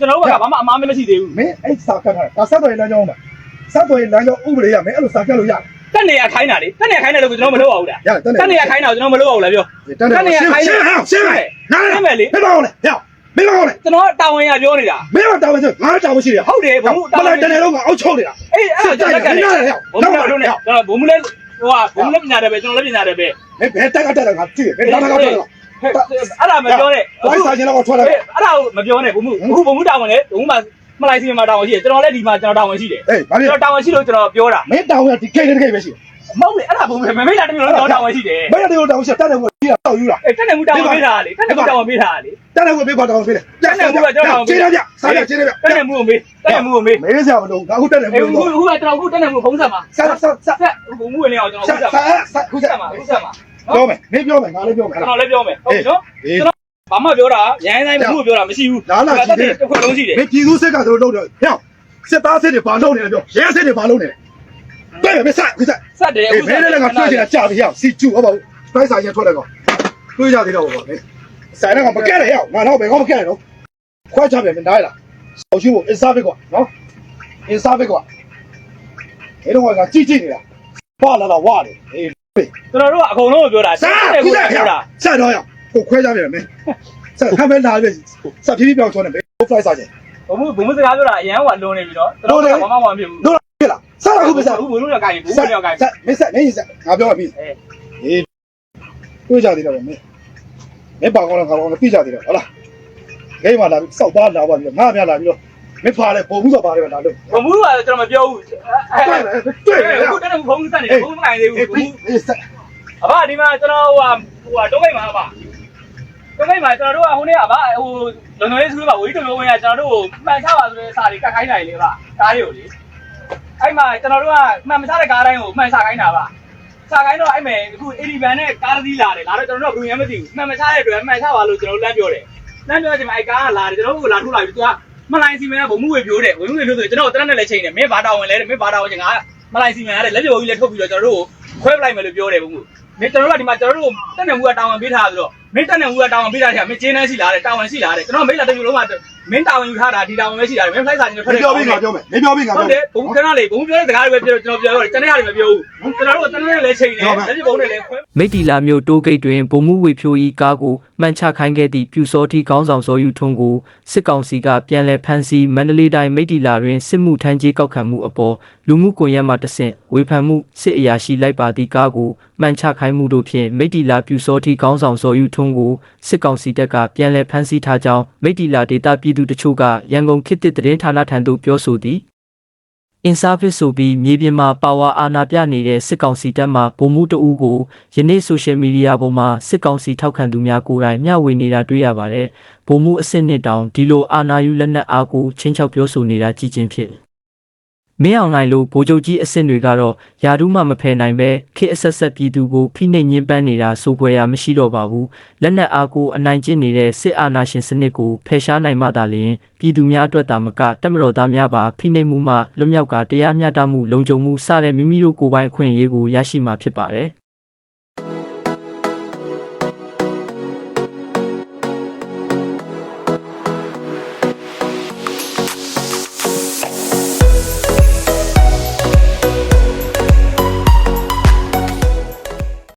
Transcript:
ကျွန်တော်တို့ကဘာမှအမားမရှိသေးဘူးမင်းအဲ့စာကတ်တာဒါဆက်သွယ်လမ်းကြောင်းမှာဆက်သွယ်လမ်းကြောင်းဥပဒေရမင်းအဲ့လိုစာကတ်လို့ရတယ်တက်နေရခိုင်းတာလေတက်နေရခိုင်းတယ်လို့ကျွန်တော်မလုပ်အောင်လားရတယ်တက်နေရခိုင်းတာကျွန်တော်မလုပ်အောင်လားပြောတက်တယ်ရှင်းရှင်းဟဲ့ရှင်းမယ်နားရှင်းမယ်လေမင်းပါအောင်လေဟဲ့မင်းပါအောင်လေကျွန်တော်တာဝန်ရပြောနေတာမင်းကတောင်းမရှိငါတောင်းမရှိရဟုတ်တယ်ဘုံမလိုက်တဲ့လုံးကအောက်ချုပ်နေတာအေးအဲ့ဒါကျွန်တော်ကလည်းဘုံမလို့နဲ့ကျွန်တော်ဘုံမလဲဟိုကဘုံမလဲပညာတယ်ပဲကျွန်တော်လည်းပညာတယ်ပဲမင်းဘယ်တက်ကတက်တယ်ငါကြည့်ဘယ်တက်ကတက်တယ် အဲ့ဒါမပြောနဲ့ဘိုင်းစာချင်းတော့ထွက်လာအဲ့ဒါကိုမပြောနဲ့ဘုံမအခုဘုံမတာဝန်လေဘုံမမလိုက်စီမှာတာဝန်ရှိတယ်ကျွန်တော်လည်းဒီမှာကျွန်တော်တာဝန်ရှိတယ်အေးဘာလဲကျွန်တော်တာဝန်ရှိလို့ကျွန်တော်ပြောတာမင်းတောင်းရဒီကိတ်တဲ့ကိတ်ပဲရှိမဟုတ်လေအဲ့ဒါဘုံမမေးတာတမျိုးလုံးကျွန်တော်တာဝန်ရှိတယ်မင်းတို့တောင်းရှိတက်တယ်ကိုကြီးတော့ယူလာအေးတက်နေမှုတာဝန်ပေးတာလေတက်နေမှုတာဝန်ပေးတာလေတက်တယ်ကိုပေးပါတောင်းပေးတယ်ကျေးရပြစားရကျေးရပြတက်နေမှုကိုမေးတက်နေမှုကိုမေးမေးစရာမလိုငါအခုတက်တယ်အေးကိုခုခုကကျွန်တော်ခုတက်နေမှုဘုံဆက်မှာဆက်ဆက်ဆက်ဆက်ဘုံမှုဝင်နေအောင်ကျွန်တော်ဆက်ခုဆက်ဆက်ဆက်ခုခုဆက်ဆက်မှာခုဆက်မှာ ပြောမယ်မင်းပြောမယ်ငါလည်းပြောမယ်ကျွန်တော်လည်းပြောမယ်ဟုတ်ပြီနော်အေးဘာမှပြောတာရိုင်းတိုင်းဘူးပြောတာမရှိဘူးလားလားကြည့်တယ်တစ်ခွက်လုံးရှိတယ်မင်းပြည်သူစစ်ကသူတို့လုပ်တယ်ဟဲ့စစ်သားစစ်တွေဘာလုပ်နေလဲပြောရဲစစ်တွေဘာလုပ်နေလဲတွေ့မယ်မဆက်ခုဆက် ဆက်တယ်အေးမင်းလည်းငါတွေ့ချင်တာကြာပြီဟဲ့စီကျူဟုတ်ပါဘူးတိုင်းဆိုင်ရထွက်တယ်ကောတွေ့ကြသေးတော့ပါမင်းဆိုင်တော့မကဲ့ရဟဲ့ငါတော့ဘယ်ကောမကဲ့ရတော့ခွဲချပြန်မင်းနိုင်လားဆောက်ရှိဖို့အစားပဲကွာနော်အစားပဲကွာအဲ့တော့ငါကြည့်ကြည့်နေတာဘာလာလာဝါတယ်အေး ကျွန်တော်တို့ကအကုန်လုံးကိုပြောတာစားတယ်ခုကိုဆက်ပြောတာဆက်တော့ရကိုခွဲကြပြန်မင်းဆက်ဖမ်းဖမ်းလာပြီဆက်ဖြည်းဖြည်းပြောင်းချောနေဘယ် fly စားချင်ဘုံမှုဘုံမှုစကားပြောတာအရန်ဟိုကလွန်နေပြီနော်ကျွန်တော်ကဘာမှမဖြစ်ဘူးတို့ဖြစ်လားဆက်လာခုမဆက်ဘူးဘုံလို့ရကိုင်ဘူးဘုံလို့ရကိုင်ဆက်မဆက်မင်းဆက်ငါပြောပြီအေးအေးတွေ့ကြသေးတယ်ဗျမင်းမင်းပါကောင်းလားခါကောင်းလားပြကြသေးတယ်ဟုတ်လားဂိမ်းမှာလာပြီးစောက်သားလာပါပြီးငါပြလာပြီးတော့ မင်းဖားတယ်ပုံမှုဆိုပါတယ်ဗျလာလို့ဘုံမှုကကျွန်တော်မပြောဘူးတွေ့တယ်တွေ့တယ်အခုတက်နေဘုံဆက်နေဘုံမကိုင်သေးဘူးအေးအေးဆက်အဘဒီမှာကျွန်တော်ဟိုဟိုတော့ကိတ်မှာပါတော့ကိတ်မှာကျွန်တော်တို့ကဟိုနေ့ကဘာဟိုလုံလုံလေးစကူးမှာဝီးတုံလုံးဝင်ကကျွန်တော်တို့ကိုမှန်ချပါဆိုတဲ့စာတွေကတ်ခိုင်းနိုင်လေပါကားတွေကိုလေအဲ့မှာကျွန်တော်တို့ကမှန်မချတဲ့ကားတိုင်းကိုမှန်ချခိုင်းတာပါချခိုင်းတော့အဲ့မဲ့အခုအေဒီဗန်နဲ့ကားတစ်စီးလာတယ်လာတော့ကျွန်တော်တို့ကဘယ်မှမသိဘူးမှန်မချတဲ့အတွက်မှန်ချပါလို့ကျွန်တော်လမ်းပြောတယ်လမ်းပြောတဲ့အချိန်မှာအဲ့ကားကလာတယ်ကျွန်တော်တို့ကလာထုတ်လိုက်ပြီသူက မလိုင်းစီမန်ကဘုံမှုဝေပြိုးတယ်ဝေမှုဝေပြိုးဆိုကျွန်တော်တရက်နဲ့လည်းချိန်တယ်မင်းဘာတာဝန်လဲတဲ့မင်းဘာတာဝန်ချင်းငါမလိုင်းစီမန်ရတယ်လက်ပြိုးကြီးလည်းထုတ်ပြီးတော့ကျွန်တော်တို့ကိုခွဲပလိုက်မယ်လို့ပြောတယ်ဘုံမှုမင်းကျွန်တော်တို့ကဒီမှာကျွန်တော်တို့တက်နေမှုကတာဝန်ပေးထားဆိုတော့မင်းတက်နေမှုကတာဝန်ပေးထားတယ်မင်းကျင်းနှန်းရှိလားတဲ့တာဝန်ရှိလားတဲ့ကျွန်တော်မိတ်လာတစ်မျိုးလုံးက မင်းတာဝန်ယူထားတာဒီတာဝန်ပဲရှိတာမင်း flight စာချင်းထွက်တယ်ပြောပြီးငါပြောမယ်မင်းပြောပြီးငါဟုပြောတ်တယ်ဘုံကနလေးဘုံပြောတဲ့စကားတွေပဲပြောကျွန်တော်ပြောတော့တနေ့ဟာတွေမပြောဘူးကျွန်တော်တို့ကတနေ့နဲ့လည်းချိန်တယ်လက်ပြဘုံနဲ့လည်းခွဲမိတ်တီလာမျိုးတိုးဂိတ်တွင်ဗိုလ်မှူးဝေဖြိုးဤကားကိုမှန်ချခိုင်းခဲ့သည့်ပြူစောတိခေါင်းဆောင်စောယူထွန်းကိုစစ်ကောင်စီကပြန်လည်ဖမ်းဆီးမန္တလေးတိုင်းမိတ်တီလာတွင်စစ်မှုထမ်းကြီးကောက်ခံမှုအပေါ်လူမှုကွန်ရက်မှတဆင့်ဝေဖန်မှုစစ်အရာရှိလိုက်ပါသည့်ကားကိုမှန်ချခိုင်းမှုတို့ဖြင့်မိတ်တီလာပြူစောတိခေါင်းဆောင်စောယူထွန်းကိုစစ်ကောင်စီတပ်ကပြန်လည်ဖမ်းဆီးထားကြောင်းမိတ်တီလာဒေတာပြည်သူတချို့ကရန်ကုန်ခေတ်သစ်သတင်းဌာနထံသို့ပြောဆိုသည် in service ဆိုပြီးမြေပြင်မှာပါဝါအာဏာပြနေတဲ့စစ်ကောင်စီတပ်မှဗိုလ်မှူးတအူးကိုယနေ့ social media ပေါ်မှာစစ်ကောင်စီထောက်ခံသူများကိုယ်တိုင်မျှဝေနေတာတွေ့ရပါတယ်။ဗိုလ်မှူးအစ်စ်နှစ်တောင်ဒီလိုအာဏာယူလက်နက်အားကိုချင်းချောက်ပြောဆိုနေတာကြည်ချင်းဖြစ် မင်းအောင်နိုင်လို့ဗိုလ်ချုပ်ကြီးအစ်စ်တွေကတော့ယာဒူးမှမဖယ်နိုင်ပဲခေတ်အဆက်ဆက်ပြည်သူကိုဖိနှိပ်ညှဉ်းပန်းနေတာစိုးဖွယ်ရမရှိတော့ပါဘူးလက်နက်အားကိုအနိုင်ကျင့်နေတဲ့စစ်အာဏာရှင်စနစ်ကိုဖယ်ရှားနိုင်မှသာလျှင်ပြည်သူများအတွက်သာမကတက်မတော်သားများပါဖိနှိပ်မှုမှလွတ်မြောက်ကတရားမျှတမှုလုံခြုံမှုစတဲ့မိမိတို့ကိုယ်ပိုင်အခွင့်အရေးကိုရရှိမှာဖြစ်ပါတယ်